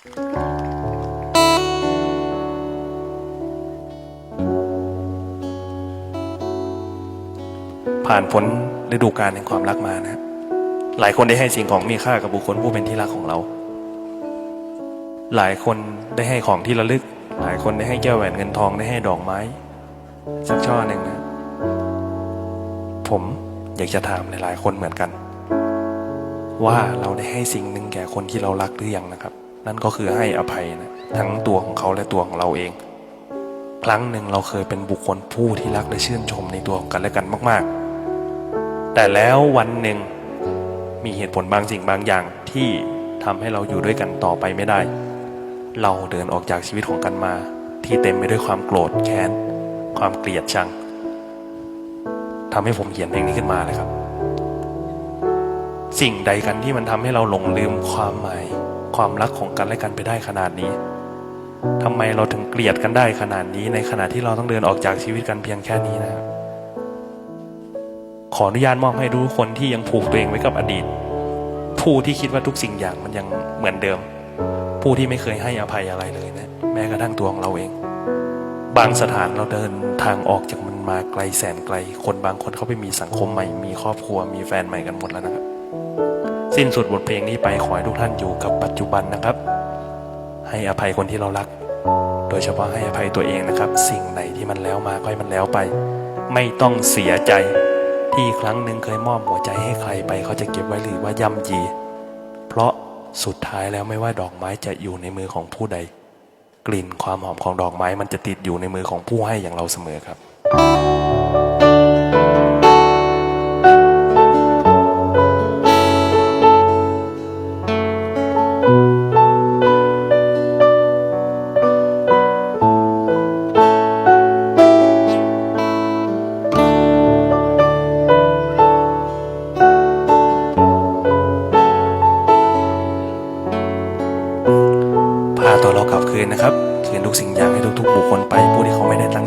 ผ่านพ้นฤดูกาลแห่งความรักมานะ หลายคนได้ให้สิ่งของมีค่ากับบุคคลผู้เป็นที่รักของเรา หลายคนได้ให้ของที่ระลึก หลายคนได้ให้แก้วแหวนเงินทองได้ให้ดอกไม้ สักช่อหนึ่งนะ ผมอยากจะถามหลายๆคนเหมือนกัน ว่าเราได้ให้สิ่งหนึ่งแก่คนที่เรารักหรือยังนะครับ นั่นก็คือให้อภัยนะทั้งตัวของเขาและตัวของเราเอง ครั้งหนึ่งเราเคยเป็นบุคคลผู้ที่รักและชื่นชมในตัวของกันและกันมาก ๆ แต่แล้ววันหนึ่งมีเหตุผลบางสิ่งบางอย่างที่ทำให้เราอยู่ด้วยกันต่อไปไม่ได้ เราเดินออกจากชีวิตของกันมา ที่เต็มไปด้วยความโกรธแค้น ความเกลียดชังทำให้ผมเขียนเพลงนี้ขึ้นมาเลยครับ สิ่งใดกันที่มันทำให้เราหลงลืมความหมาย ความรักของกันและกันไปได้ขนาดนี้ทำไมเราถึงเกลียดกันได้ขนาดนี้ ในขณะที่เราต้องเดินออกจากชีวิตกันเพียงแค่นี้นะครับขออนุญาตมอบให้ทุกคนที่ยังผูกตัวเองไว้กับอดีต ผู้ที่คิดว่าทุกสิ่งอย่างมันยังเหมือนเดิม ผู้ที่ไม่เคยให้อภัยอะไรเลยนะ แม้กระทั่งตัวของเราเอง บางสถานเราเดินทางออกจากมันมาไกลแสนไกล คนบางคนเขาไปมีสังคมใหม่ มีครอบครัว มีแฟนใหม่กันหมดแล้วนะครับ สิ้นสุดบทเพลงนี้ไปขอให้ทุกท่านอยู่กับปัจจุบันนะครับ ให้อภัยคนที่เรารัก โดยเฉพาะให้อภัยตัวเองนะครับ สิ่งไหนที่มันแล้วมาก็ให้มันแล้วไป ไม่ต้องเสียใจ ที่ครั้งหนึ่งเคยมอบหัวใจให้ใครไป เขาจะเก็บไว้หรือว่าย่ำยี เพราะสุดท้ายแล้วไม่ว่าดอกไม้จะอยู่ในมือของผู้ใด กลิ่นความหอมของดอกไม้มันจะติดอยู่ในมือของผู้ให้อย่างเราเสมอครับ นนะครับ เขียนทุกสิ่งอย่างให้ทุกๆบุคคลไปผู้ที่เขาไม่ได้ตั้ง